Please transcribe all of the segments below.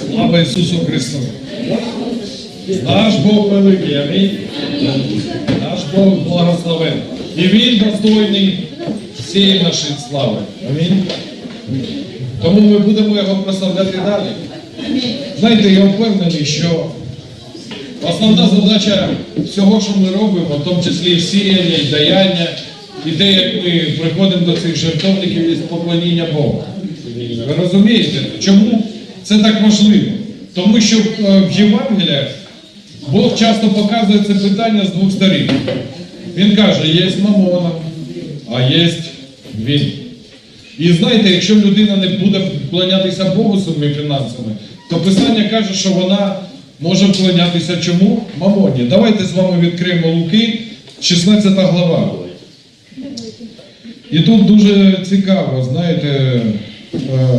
Слава Ісусу Христу! Наш Бог великий, амінь. Наш Бог благословен. І Він достойний всієї нашої слави. Амінь. Тому ми будемо його прославляти далі. Знаєте, я впевнений, що основна задача всього, що ми робимо, в тому числі і сіяння, і даяння, і те, як ми приходимо до цих жертовників і поклоніння Богу. Ви розумієте, чому це так важливо? Тому що е, в Євангеліях Бог часто показує це питання з двох сторін. Він каже, є мамона, а є він. І знаєте, якщо людина не буде вклонятися Богу своїми фінансами, то Писання каже, що вона може вклонятися чому? Мамоні. Давайте з вами відкриємо Луки, 16 глава. І тут дуже цікаво, знаєте,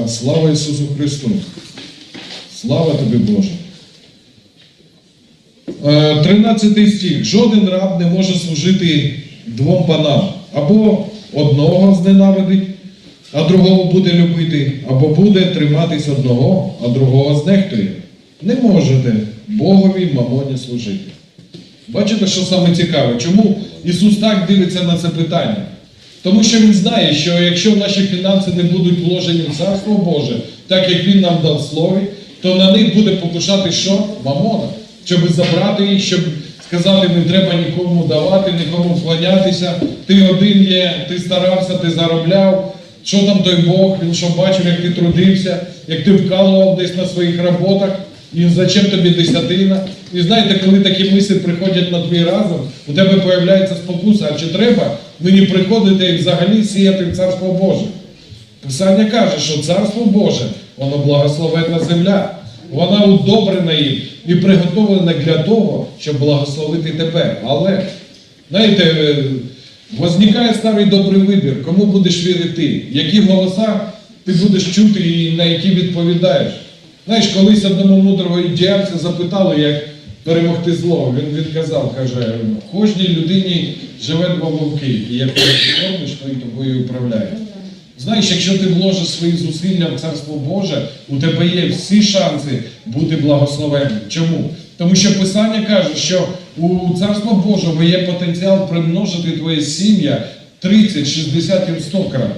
слава Ісусу Христу. Слава тобі, Боже. Е, 13 стих. Жоден раб не може служити двом панам. Або одного зненавидить, а другого буде любити, або буде триматись одного, а другого знехтує. Не можете Богові мамоні служити. Бачите, що саме цікаве? Чому Ісус так дивиться на це питання? Тому що Він знає, що якщо наші фінанси не будуть вложені в Царство Боже, так як Він нам дав слові, то на них буде покушати що? Мамона. Щоб забрати їх, щоб сказати, не треба нікому давати, нікому вклонятися. Ти один є, ти старався, ти заробляв. Що там той Бог? Він що бачив, як ти трудився, як ти вкалував десь на своїх роботах. І зачем тобі десятина? І знаєте, коли такі мислі приходять на твій разум, у тебе з'являється спокуса, а чи треба мені приходити і взагалі сіяти в Царство Боже? Писання каже, що Царство Боже, воно благословенна земля, вона удобрена їм і приготовлена для того, щоб благословити тебе. Але, знаєте, е, возникає старий добрий вибір, кому будеш вірити, які голоса ти будеш чути і на які відповідаєш. Знаєш, колись одному мудрого ідеальця запитали, як перемогти зло. Він відказав, каже, кожній людині живе два вовки, і як ти то і тобою управляє. Знаєш, якщо ти вложиш свої зусилля в Царство Боже, у тебе є всі шанси бути благословенним. Чому? Тому що Писання каже, що у Царство Божого є потенціал примножити твоє сім'я 30, 60 і 100 крат.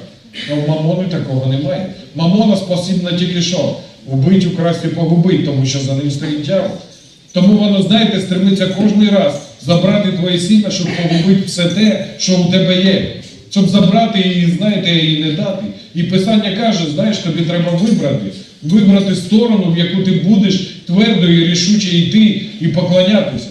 А в Мамони такого немає. Мамона спосібна тільки що? Убить, украсти, погубити, тому що за ним стоїть дьявол. Тому воно, знаєте, стремиться кожен раз забрати твоє сім'я, щоб погубити все те, що у тебе є. Щоб забрати і, знаєте, і не дати. І Писання каже, знаєш, тобі треба вибрати. Вибрати сторону, в яку ти будеш твердо і рішуче йти і поклонятися.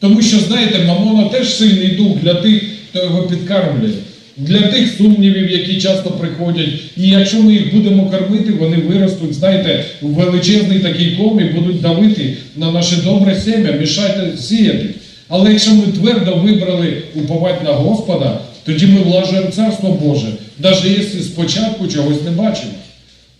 Тому що, знаєте, Мамона теж сильний дух для тих, хто його підкармлює. Для тих сумнівів, які часто приходять. І якщо ми їх будемо кормити, вони виростуть, знаєте, в величезний такий ком і будуть давити на наше добре сім'я, мішати сіяти. Але якщо ми твердо вибрали уповати на Господа, тоді ми влажуємо Царство Боже, навіть якщо спочатку чогось не бачимо.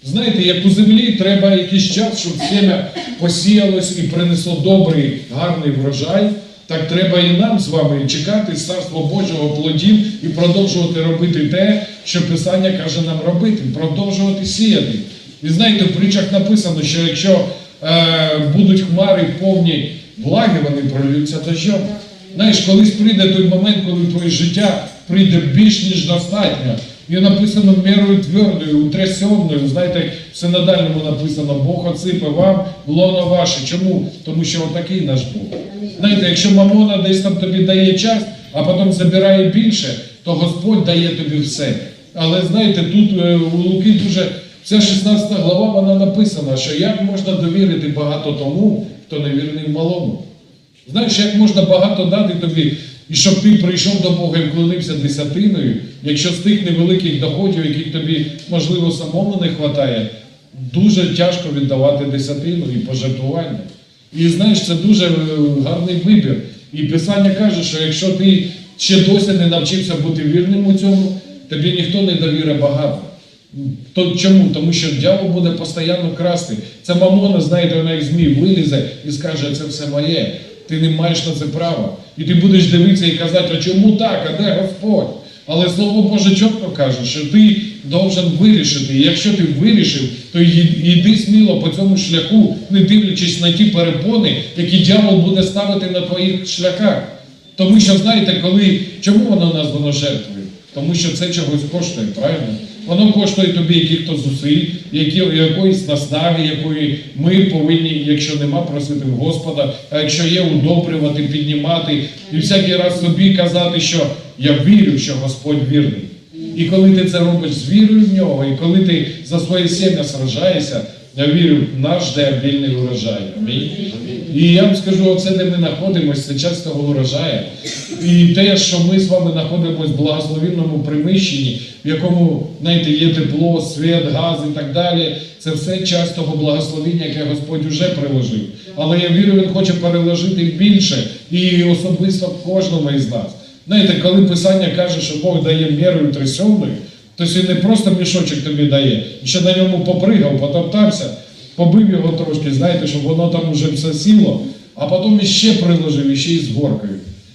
Знаєте, як у землі треба якийсь час, щоб сім'я посіялось і принесло добрий, гарний врожай. Так треба і нам з вами чекати з Царства Божого плодів і продовжувати робити те, що Писання каже нам робити, продовжувати сіяти. І знаєте, в притчах написано, що якщо е, будуть хмари повні влаги, вони пролються дощом. Знаєш, колись прийде той момент, коли твоє життя прийде більш ніж достатньо. І написано мірою твердою, утрясенною. Знаєте, в синодальному написано, Бог оципе вам лоно ваше. Чому? Тому що отакий наш Бог. Знаєте, якщо мамона десь там тобі дає час, а потім забирає більше, то Господь дає тобі все. Але знаєте, тут е, у Луки дуже вся 16 глава вона написана, що як можна довірити багато тому, хто не вірний малому. Знаєш, як можна багато дати тобі, і щоб ти прийшов до Бога і вклонився десятиною, якщо з тих невеликих доходів, яких тобі, можливо, самому не вистачає, дуже тяжко віддавати десятину і пожертвування. І знаєш, це дуже е, гарний вибір. І Писання каже, що якщо ти ще досі не навчився бути вірним у цьому, тобі ніхто не довірить багато. То чому? Тому що дьявол буде постійно красти. Це мамона, знаєте, вона як змій вилізе і скаже, це все моє. Ти не маєш на це права. І ти будеш дивитися і казати, а чому так, а де Господь? Але Слово Боже чітко каже, що ти должен вирішити. І якщо ти вирішив, то йди сміло по цьому шляху, не дивлячись на ті перепони, які дьявол буде ставити на твоїх шляхах. Тому що, знаєте, коли чому воно нас воно жертвує? Тому що це чогось коштує, правильно? Воно коштує тобі яких-то зусиль, які, якоїсь настави, якої ми повинні, якщо нема, просити Господа, а якщо є, удобрювати, піднімати і всякий раз собі казати, що я вірю, що Господь вірний. І коли ти це робиш з вірою в нього, і коли ти за своє сім'я сражаєшся, я вірю, наш де вільний урожай. І я вам скажу, оце, де ми знаходимося, це часто урожає. І те, що ми з вами знаходимося в благословенному приміщенні, в якому, знаєте, є тепло, світ, газ і так далі, це все часть того благословення, яке Господь уже приложив. Але я вірю, Він хоче переложити більше і особисто кожному із нас. Знаєте, коли Писання каже, що Бог дає мірою трясовною, то він не просто мішочок тобі дає, ще на ньому попригав, потоптався, побив його трошки, знаєте, щоб воно там вже все сіло, а потім іще приложив, іще й з горкою.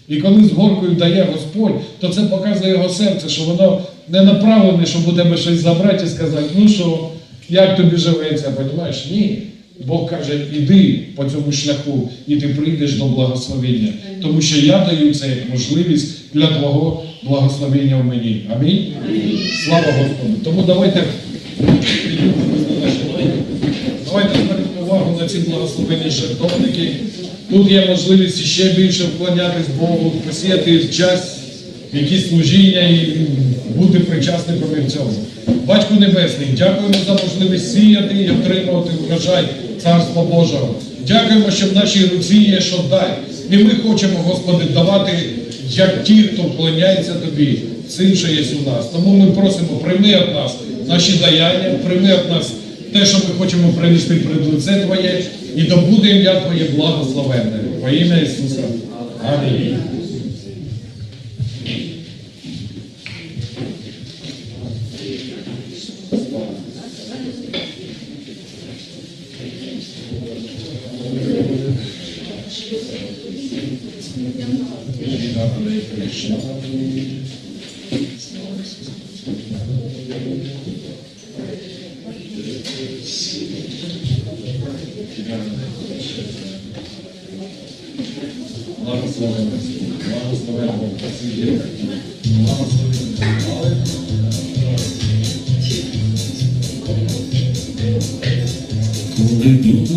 І коли з горкою дає Господь, то це показує його серце, що воно не направлене, щоб у тебе щось забрати і сказати, ну що, як тобі живеться, розумієш? Ні. Бог каже, іди по цьому шляху, і ти прийдеш до благословення. Тому що я даю це як можливість для твого благословення в мені. Амінь. Слава Господу. Тому давайте давайте звернемо увагу на ці благословені жертовники. Тут є можливість ще більше вклонятись Богу, посіяти час, якісь служіння і бути причасником в цьому. Батько Небесний, дякуємо за можливість сіяти і отримувати врожай Царства Божого. Дякуємо, що в нашій руці є що дати. І ми хочемо, Господи, давати як ті, хто вклоняється Тобі, цим, що є у нас. Тому ми просимо, прийми від нас наші даяння, прийми від нас те, що ми хочемо принести пред лице Твоє, і да буде ім'я Твоє благословенне. Во ім'я Ісуса. Амінь. Благословенне. Благословенне Бог. Спасибі. Благословенне. Коли дух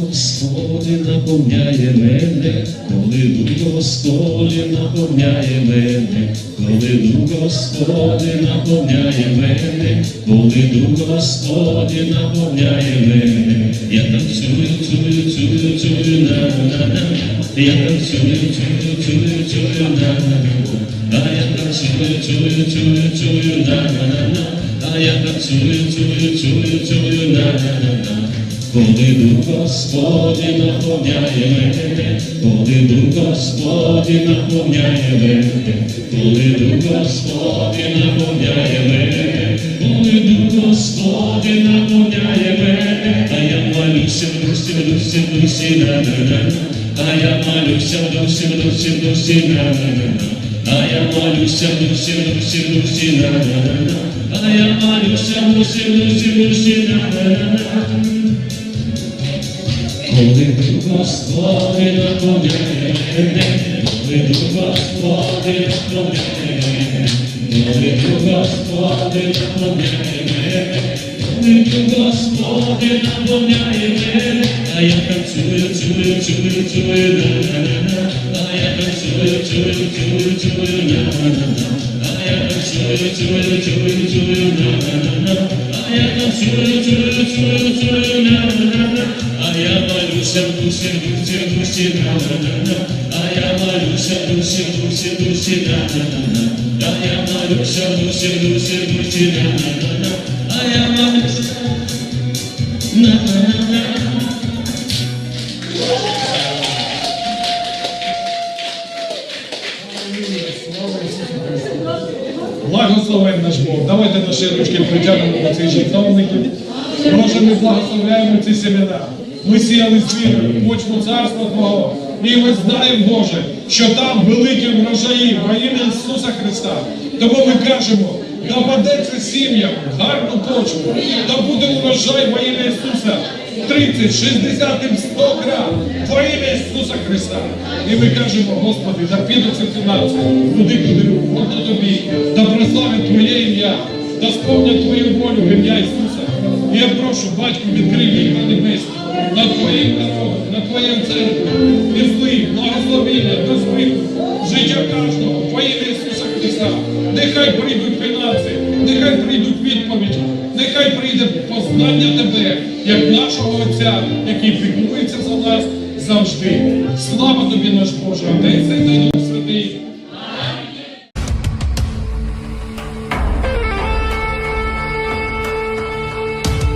наповняє мене, коли дух Господи наповняє мене, коли дух Господи наповняє мене, коли дух Господи наповняє мене, я танцюю, цюю, цюю, цюю, на на на. Я танцюю, цюю, цюю, цюю, на на на. А я танцюю, цюю, цюю, цюю, на на на. А я танцюю, цюю, цюю, цюю, на на на на коли дух Господи наповняє мене, коли дух Господи наповняє мене, коли дух Господи наповняє мене, коли дух Господи наповняє мене, а я молюся дусі, дусі, дусі, на на а я молюся дусі, дусі, дусі, на на а я молюся дусі, дусі, дусі, на на а я молюся дусі, дусі, дусі, на на коли дух Господи наповняє мене, коли дух Господи наповняє мене, коли дух Господи наповняє мене, коли дух Господи наповняє мене, а я танцюю, цюю, цюю, цюю, на на на а я танцюю, цюю, цюю, цюю, на на на а я танцюю, цюю, цюю, цюю, на на на а я танцюю, цюю, цюю, цюю, на на на а я дусі, на на на на а я дусі, на на на на а я дусі, на на на на а я молюся на на на на Благословен наш Бог. Давайте наші ручки притягнемо до цих жертовників. Боже, ми благословляємо ці семена. Ми сіяли вірою, почву царства Твого. І ми знаємо, Боже, що там великі врожаї во ім'я Ісуса Христа. Тому ми кажемо, да падеться сім'ям гарну почву, да буде урожай во ім'я Ісуса. 30, 60 100 крат во ім'я Ісуса Христа. І ми кажемо, Господи, да підуться фінанси, туди, куди угодно тобі, да прославить Твоє ім'я, да сповнять Твою волю в ім'я Ісуса. І я прошу, батько, відкрий вікна небесні над Твоїм народом, над Твоїм церквою, і благословіння, безпеку, життя кожного, во ім'я Ісуса Христа. Нехай прийдуть фінанси, нехай прийдуть відповіді, нехай прийде познання Тебе, як нашого Отця, який піклується за нас завжди. Слава тобі, наш Боже, Отець.